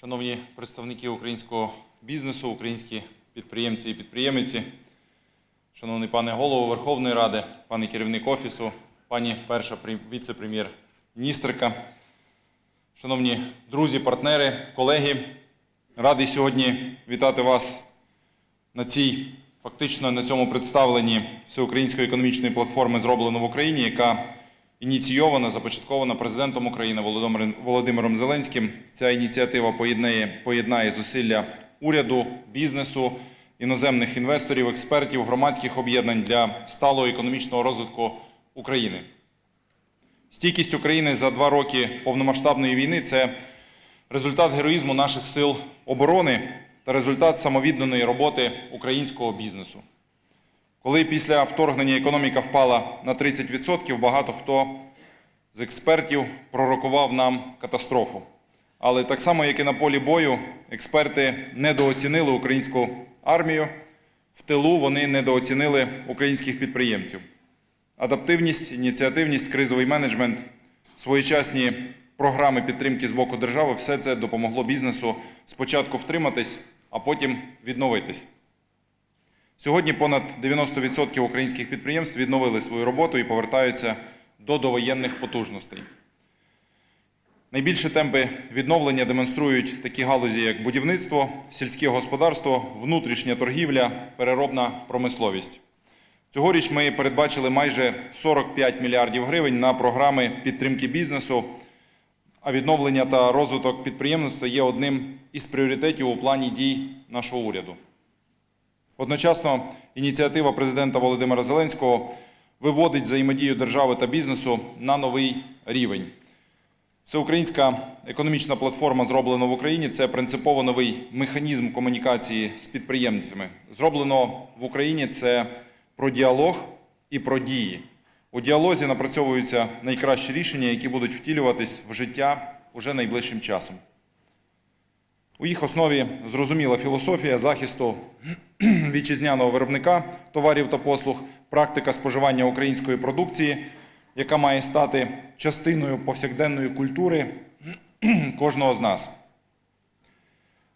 Шановні представники українського бізнесу, українські підприємці і підприємиці, шановний пане голово Верховної Ради, пане керівник офісу, пані перша віце-прем'єр-міністрка, шановні друзі, партнери, колеги, радий сьогодні вітати вас на цій фактично на цьому представленні всеукраїнської економічної платформи зроблено в Україні, яка ініційована, започаткована президентом України Володимиром, Зеленським. Ця ініціатива поєднає, поєднає зусилля уряду, бізнесу, іноземних інвесторів, експертів, громадських об'єднань для сталого економічного розвитку України. Стійкість України за два роки повномасштабної війни це результат героїзму наших сил оборони та результат самовідданої роботи українського бізнесу. Коли після вторгнення економіка впала на 30%, багато хто з експертів пророкував нам катастрофу. Але так само, як і на полі бою, експерти недооцінили українську армію. В тилу вони недооцінили українських підприємців. Адаптивність, ініціативність, кризовий менеджмент, своєчасні програми підтримки з боку держави все це допомогло бізнесу спочатку втриматись, а потім відновитись. Сьогодні понад 90% українських підприємств відновили свою роботу і повертаються до довоєнних потужностей. Найбільші темпи відновлення демонструють такі галузі, як будівництво, сільське господарство, внутрішня торгівля, переробна промисловість. Цьогоріч ми передбачили майже 45 мільярдів гривень на програми підтримки бізнесу, а відновлення та розвиток підприємництва є одним із пріоритетів у плані дій нашого уряду. Одночасно ініціатива президента Володимира Зеленського виводить взаємодію держави та бізнесу на новий рівень. Всеукраїнська економічна платформа зроблено в Україні це принципово новий механізм комунікації з підприємцями. Зроблено в Україні це про діалог і про дії. У діалозі напрацьовуються найкращі рішення, які будуть втілюватись в життя уже найближчим часом. У їх основі зрозуміла філософія захисту вітчизняного виробника товарів та послуг, практика споживання української продукції, яка має стати частиною повсякденної культури кожного з нас.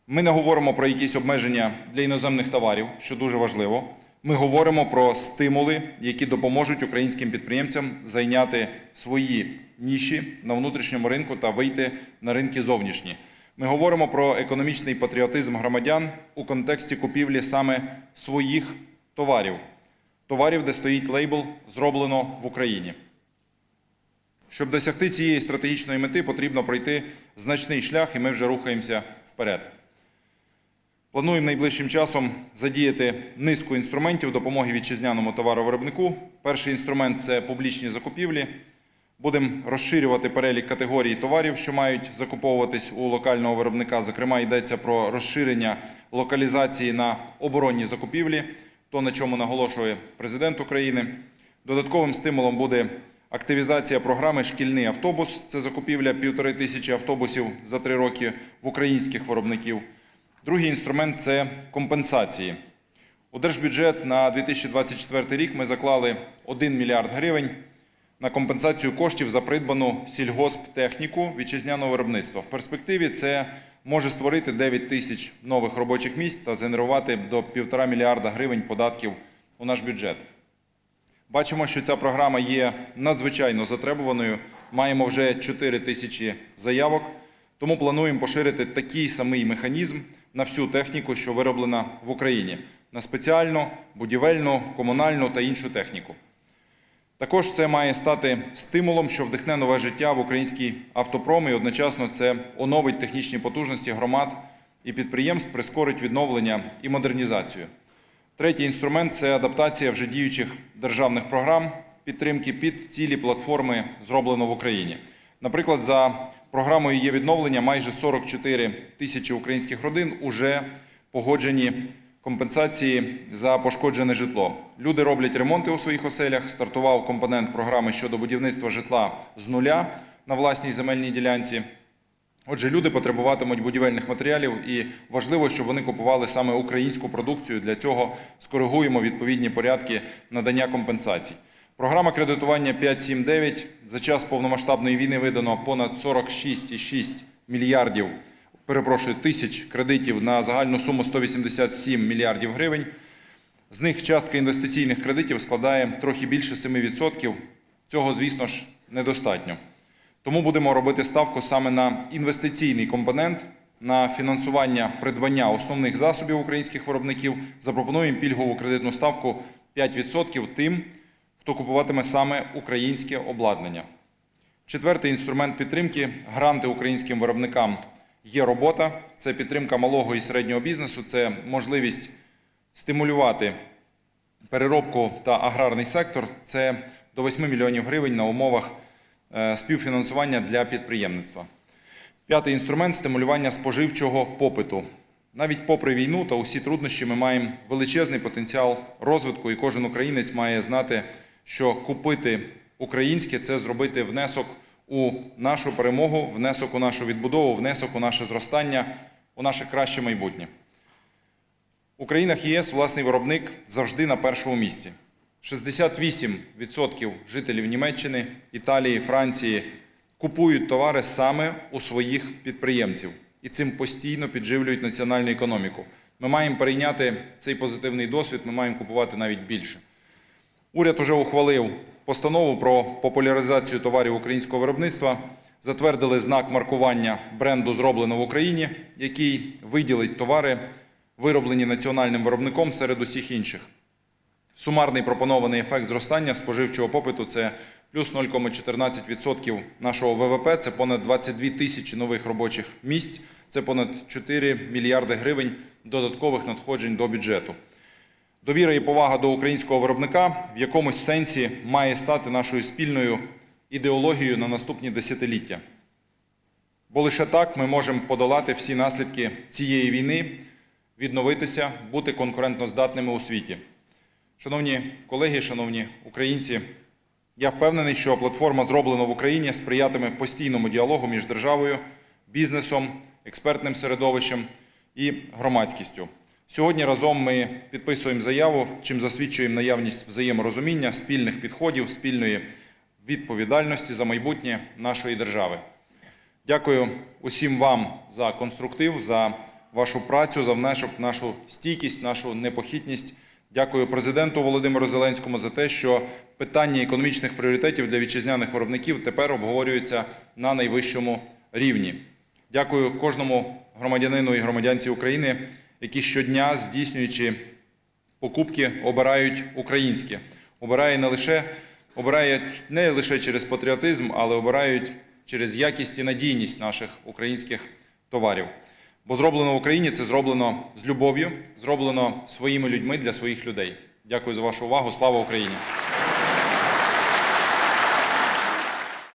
Ми не говоримо про якісь обмеження для іноземних товарів, що дуже важливо. Ми говоримо про стимули, які допоможуть українським підприємцям зайняти свої ніші на внутрішньому ринку та вийти на ринки зовнішні. Ми говоримо про економічний патріотизм громадян у контексті купівлі саме своїх товарів, товарів, де стоїть лейбл зроблено в Україні. Щоб досягти цієї стратегічної мети, потрібно пройти значний шлях, і ми вже рухаємося вперед. Плануємо найближчим часом задіяти низку інструментів допомоги вітчизняному товаровиробнику. Перший інструмент це публічні закупівлі. Будемо розширювати перелік категорій товарів, що мають закуповуватись у локального виробника. Зокрема, йдеться про розширення локалізації на оборонні закупівлі, то на чому наголошує президент України. Додатковим стимулом буде активізація програми Шкільний автобус. Це закупівля півтори тисячі автобусів за три роки в українських виробників. Другий інструмент це компенсації. У держбюджет на 2024 рік ми заклали 1 мільярд гривень на компенсацію коштів за придбану сільгосптехніку вітчизняного виробництва. В перспективі це може створити 9 тисяч нових робочих місць та згенерувати до 1,5 мільярда гривень податків у наш бюджет. Бачимо, що ця програма є надзвичайно затребуваною. Маємо вже 4 тисячі заявок, тому плануємо поширити такий самий механізм на всю техніку, що вироблена в Україні, на спеціальну, будівельну, комунальну та іншу техніку. Також це має стати стимулом, що вдихне нове життя в український автопром, і одночасно це оновить технічні потужності громад і підприємств, прискорить відновлення і модернізацію. Третій інструмент це адаптація вже діючих державних програм підтримки під цілі платформи зроблено в Україні. Наприклад, за програмою є відновлення майже 44 тисячі українських родин уже погоджені компенсації за пошкоджене житло. Люди роблять ремонти у своїх оселях. Стартував компонент програми щодо будівництва житла з нуля на власній земельній ділянці. Отже, люди потребуватимуть будівельних матеріалів, і важливо, щоб вони купували саме українську продукцію. Для цього скоригуємо відповідні порядки надання компенсацій. Програма кредитування 5.7.9 за час повномасштабної війни видано понад 46,6 мільярдів перепрошую, тисяч кредитів на загальну суму 187 мільярдів гривень. З них частка інвестиційних кредитів складає трохи більше 7%. Цього, звісно ж, недостатньо. Тому будемо робити ставку саме на інвестиційний компонент, на фінансування придбання основних засобів українських виробників. Запропонуємо пільгову кредитну ставку 5% тим, хто купуватиме саме українське обладнання. Четвертий інструмент підтримки гранти українським виробникам. Є робота, це підтримка малого і середнього бізнесу, це можливість стимулювати переробку та аграрний сектор. Це до 8 мільйонів гривень на умовах е, співфінансування для підприємництва. П'ятий інструмент стимулювання споживчого попиту. Навіть попри війну та усі труднощі, ми маємо величезний потенціал розвитку, і кожен українець має знати, що купити українське це зробити внесок у нашу перемогу, внесок у нашу відбудову, внесок у наше зростання, у наше краще майбутнє. У країнах ЄС власний виробник завжди на першому місці. 68% жителів Німеччини, Італії, Франції купують товари саме у своїх підприємців і цим постійно підживлюють національну економіку. Ми маємо перейняти цей позитивний досвід, ми маємо купувати навіть більше. Уряд уже ухвалив постанову про популяризацію товарів українського виробництва. Затвердили знак маркування бренду зроблено в Україні, який виділить товари, вироблені національним виробником серед усіх інших. Сумарний пропонований ефект зростання споживчого попиту це плюс 0,14% нашого ВВП, це понад 22 тисячі нових робочих місць, це понад 4 мільярди гривень додаткових надходжень до бюджету. Довіра і повага до українського виробника в якомусь сенсі має стати нашою спільною ідеологією на наступні десятиліття. Бо лише так ми можемо подолати всі наслідки цієї війни, відновитися, бути конкурентноздатними у світі. Шановні колеги, шановні українці, я впевнений, що платформа зроблена в Україні сприятиме постійному діалогу між державою, бізнесом, експертним середовищем і громадськістю. Сьогодні разом ми підписуємо заяву, чим засвідчуємо наявність взаєморозуміння, спільних підходів, спільної відповідальності за майбутнє нашої держави. Дякую усім вам за конструктив, за вашу працю, за внесок в нашу стійкість, нашу непохитність. Дякую президенту Володимиру Зеленському за те, що питання економічних пріоритетів для вітчизняних виробників тепер обговорюються на найвищому рівні. Дякую кожному громадянину і громадянці України, які щодня, здійснюючи покупки, обирають українське. Обирає не лише обирає не лише через патріотизм, але обирають через якість і надійність наших українських товарів. Бо зроблено в Україні це зроблено з любов'ю, зроблено своїми людьми для своїх людей. Дякую за вашу увагу. Слава Україні!